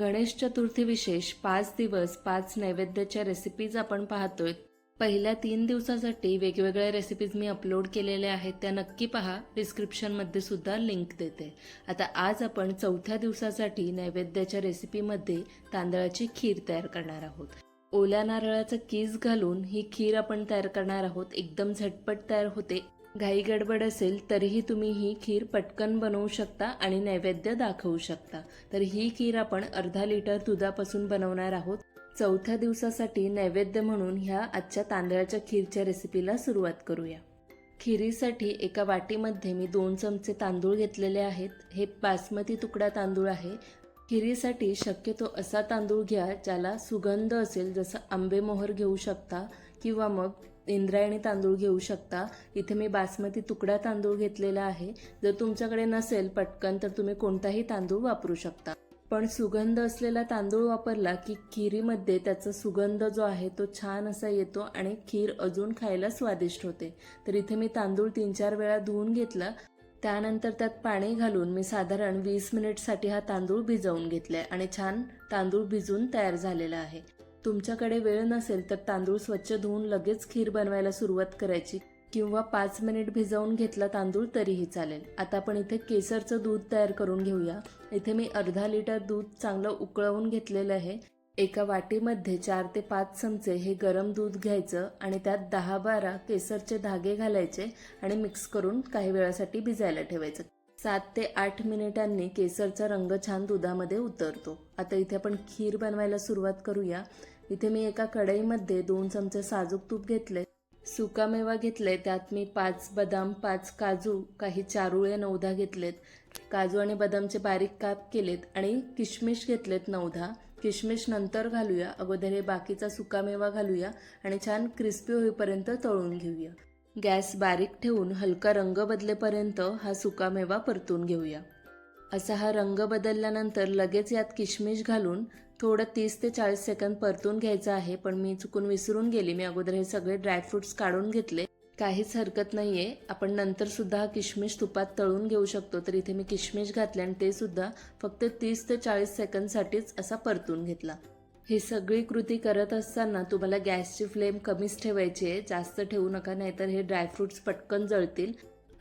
गणेश चतुर्थी विशेष पाच दिवस पाच नैवेद्याच्या रेसिपीज आपण पाहतोय. पहिल्या तीन दिवसासाठी वेगवेगळ्या रेसिपीज मी अपलोड केलेल्या आहेत त्या नक्की पहा. डिस्क्रिप्शनमध्ये सुद्धा लिंक देते. आता आज आपण चौथ्या दिवसासाठी नैवेद्याच्या रेसिपीमध्ये तांदळाची खीर तयार करणार आहोत. ओल्या नारळाचं कीस घालून ही खीर आपण तयार करणार आहोत. एकदम झटपट तयार होते. घाई गडबड असेल तरीही तुम्ही ही खीर पटकन बनवू शकता आणि नैवेद्य दाखवू शकता. तर ही खीर आपण अर्धा लिटर दुधापासून बनवणार आहोत. चौथ्या दिवसासाठी नैवेद्य म्हणून ह्या आजच्या तांदळाच्या खीरच्या रेसिपीला सुरुवात करूया. खिरीसाठी एका वाटीमध्ये मी दोन चमचे तांदूळ घेतलेले आहेत. हे बासमती तुकडा तांदूळ आहे. खिरीसाठी शक्यतो असा तांदूळ घ्या ज्याला सुगंध असेल जसं आंबेमोहर घेऊ शकता किंवा मग इंद्रायणी तांदूळ घेऊ शकता. इथे मी बासमती तुकडा तांदूळ घेतलेला आहे. जर तुमच्याकडे नसेल पटकन तर तुम्ही कोणताही तांदूळ वापरू शकता. पण सुगंध असलेला तांदूळ वापरला की खिरीमध्ये त्याचा सुगंध जो आहे तो छान असा येतो आणि खीर अजून खायला स्वादिष्ट होते. तर इथे मी तांदूळ तीन चार वेळा धुवून घेतला. त्यानंतर त्यात पाणी घालून मी साधारण वीस मिनिटसाठी हा तांदूळ भिजवून घेतलाय आणि छान तांदूळ भिजून तयार झालेला आहे. तुमच्याकडे वेळ नसेल तर तांदूळ स्वच्छ धुवून लगेच खीर बनवायला सुरुवात करायची. किंवा पाच मिनिट भिजवून घेतला तांदूळ तरीही चालेल. आता आपण इथे केसरचं दूध तयार करून घेऊया. इथे मी अर्धा लिटर दूध चांगलं उकळवून घेतलेलं आहे. एका वाटीमध्ये चार ते पाच चमचे हे गरम दूध घ्यायचं आणि त्यात दहा बारा केसरचे धागे घालायचे आणि मिक्स करून काही वेळासाठी भिजायला ठेवायचं. सात ते आठ मिनिटांनी केसरचा रंग छान दुधामध्ये उतरतो. आता इथे आपण खीर बनवायला सुरुवात करूया. इथे मी एका कढईमध्ये दोन चमचे साजूक तूप घेतले सुकामेवा घेतले त्यात मी पाच बदाम पाच काजू काही चारुळे नवधा घेतलेत. काजू आणि बदामचे बारीक काप केलेत आणि किशमिश घेतलेत नवधा किशमिश नंतर घालूया अगोदर हे बाकीचा सुकामेवा घालूया आणि छान क्रिस्पी होईपर्यंत तळून घेऊया. गॅस बारीक ठेवून हलका रंग बदलेपर्यंत हा सुकामेवा परतून घेऊया. असा हा रंग बदलल्यानंतर लगेच यात किशमिश घालून थोडं तीस ते चाळीस सेकंद परतून घ्यायचं आहे पण मी चुकून विसरून गेली. मी अगोदर हे सगळे ड्रायफ्रुट्स काढून घेतले. काहीच हरकत नाही आहे आपण नंतर सुद्धा हा किशमिश तुपात तळून घेऊ शकतो. तर इथे मी किशमिश घातले आणि ते सुद्धा फक्त तीस ते चाळीस सेकंदसाठीच असा परतून घेतला. ही सगळी कृती करत असताना तुम्हाला गॅसची फ्लेम कमीच ठेवायची आहे. जास्त ठेवू नका नाहीतर हे ड्रायफ्रुट्स पटकन जळतील.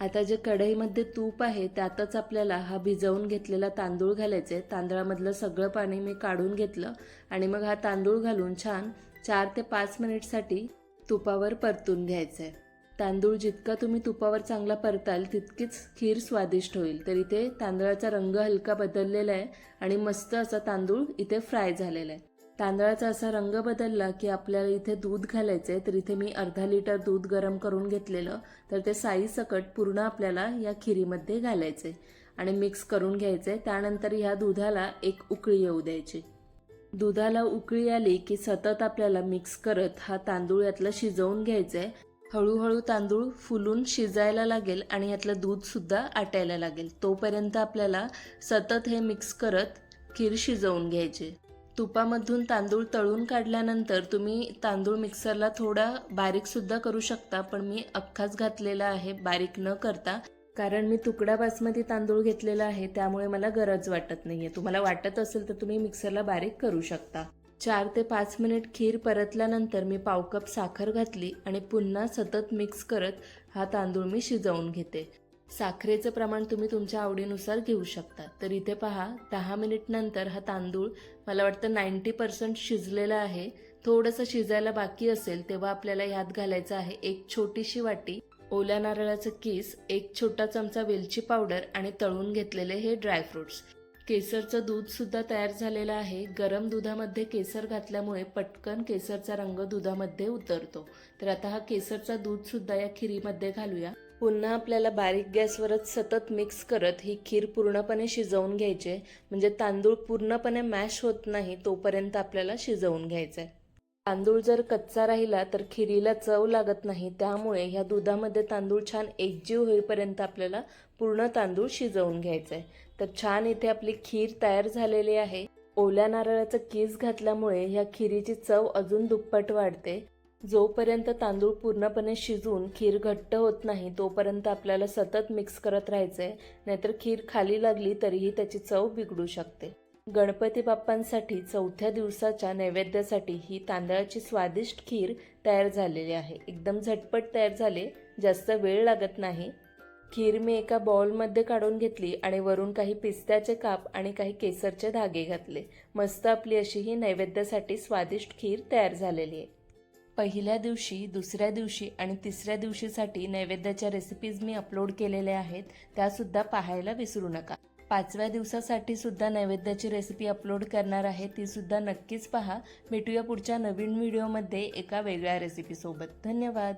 आता जे कढईमध्ये तूप आहे त्यातच आपल्याला हा भिजवून घेतलेला तांदूळ घालायचे. तांदळामधलं सगळं पाणी मी काढून घेतलं आणि मग हा तांदूळ घालून छान चार ते पाच मिनिटसाठी तुपावर परतून घ्यायचं आहे तांदूळ जितका तुम्ही तुपावर चांगला परताल तितकीच खीर स्वादिष्ट होईल. तर इथे तांदळाचा रंग हलका बदललेला आहे आणि मस्त असा तांदूळ इथे फ्राय झालेला आहे. तांदळाचा असा रंग बदलला की आपल्याला इथे दूध घालायचं आहे तर इथे मी अर्धा लिटर दूध गरम करून घेतलेलं तर ते साई सकट पूर्ण आपल्याला या खिरीमध्ये घालायचं आहे आणि मिक्स करून घ्यायचं आहे त्यानंतर ह्या दुधाला एक उकळी येऊ द्यायची. दुधाला उकळी आली की सतत आपल्याला मिक्स करत हा तांदूळ यातला शिजवून घ्यायचा आहे हळूहळू तांदूळ फुलून शिजायला लागेल आणि यातलं दूध सुद्धा आटायला लागेल. तोपर्यंत आपल्याला सतत हे मिक्स करत खीर शिजवून घ्यायची. तुपामधून तांदूळ तळून काढल्यानंतर तुम्ही तांदूळ मिक्सरला थोडा बारीकसुद्धा करू शकता पण मी अख्खाच घातलेला आहे बारीक न करता. कारण मी तुकडा बासमती तांदूळ घेतलेला आहे त्यामुळे मला गरज वाटत नाहीये. तुम्हाला वाटत असेल तर तुम्ही मिक्सरला बारीक करू शकता. चार ते पाच मिनिट खीर परतल्यानंतर मी पाव कप साखर घातली आणि पुन्हा सतत मिक्स करत हा तांदूळ मी शिजवून घेते. साखरेचं प्रमाण तुम्ही तुमच्या आवडीनुसार घेऊ शकता. तर इथे पहा दहा मिनिट नंतर हा तांदूळ मला वाटतं नाईंटी पर्सेंट शिजलेला आहे. थोडंसं शिजायला बाकी असेल तेव्हा आपल्याला ह्यात घालायचं आहे एक छोटीशी वाटी ओल्या नारळाचं किस एक छोटा चमचा वेलची पावडर आणि तळून घेतलेले हे ड्रायफ्रुट्स केसरचं दूध सुद्धा तयार झालेलं आहे. गरम दुधामध्ये केसर घातल्यामुळे पटकन केसरचा रंग दुधामध्ये उतरतो. तर आता हा केसरचा दूध सुद्धा या खिरीमध्ये घालूया. पुन्हा आपल्याला बारीक गॅसवरच सतत मिक्स करत ही खीर पूर्णपणे शिजवून घ्यायची म्हणजे तांदूळ पूर्णपणे मॅश होत नाही तोपर्यंत आपल्याला शिजवून घ्यायचं आहे तांदूळ जर कच्चा राहिला तर खिरीला चव लागत नाही त्यामुळे ह्या दुधामध्ये तांदूळ छान एकजीव होईपर्यंत आपल्याला पूर्ण तांदूळ शिजवून घ्यायचा आहे तर छान इथे आपली खीर तयार झालेली आहे. ओल्या नारळाचं कीस घातल्यामुळे ह्या खिरीची चव अजून दुप्पट वाढते. जोपर्यंत तांदूळ पूर्णपणे शिजून खीर घट्ट होत नाही तोपर्यंत आपल्याला सतत मिक्स करत राहायचंय. नाहीतर खीर खाली लागली तरीही त्याची चव बिघडू शकते. गणपती बाप्पांसाठी चौथ्या दिवसाच्या नैवेद्यासाठी ही तांदळाची स्वादिष्ट खीर तयार झालेली आहे. एकदम झटपट तयार झाले जास्त वेळ लागत नाही. खीर मी एका बॉलमध्ये काढून घेतली आणि वरून काही पिस्त्याचे काप आणि काही केसरचे धागे घातले. मस्त आपली अशी ही नैवेद्यासाठी स्वादिष्ट खीर तयार झालेली आहे. पहिल्या दिवशी दुसऱ्या दिवशी आणि तिसऱ्या दिवशीसाठी नैवेद्याच्या रेसिपीज मी अपलोड केलेल्या आहेत त्यासुद्धा पाहायला विसरू नका. पाचव्या दिवसासाठी सुद्धा नैवेद्याची रेसिपी अपलोड करणार आहे ती सुद्धा नक्कीच पहा. भेटूया पुढच्या नवीन व्हिडिओमध्ये एका वेगळ्या रेसिपीसोबत धन्यवाद.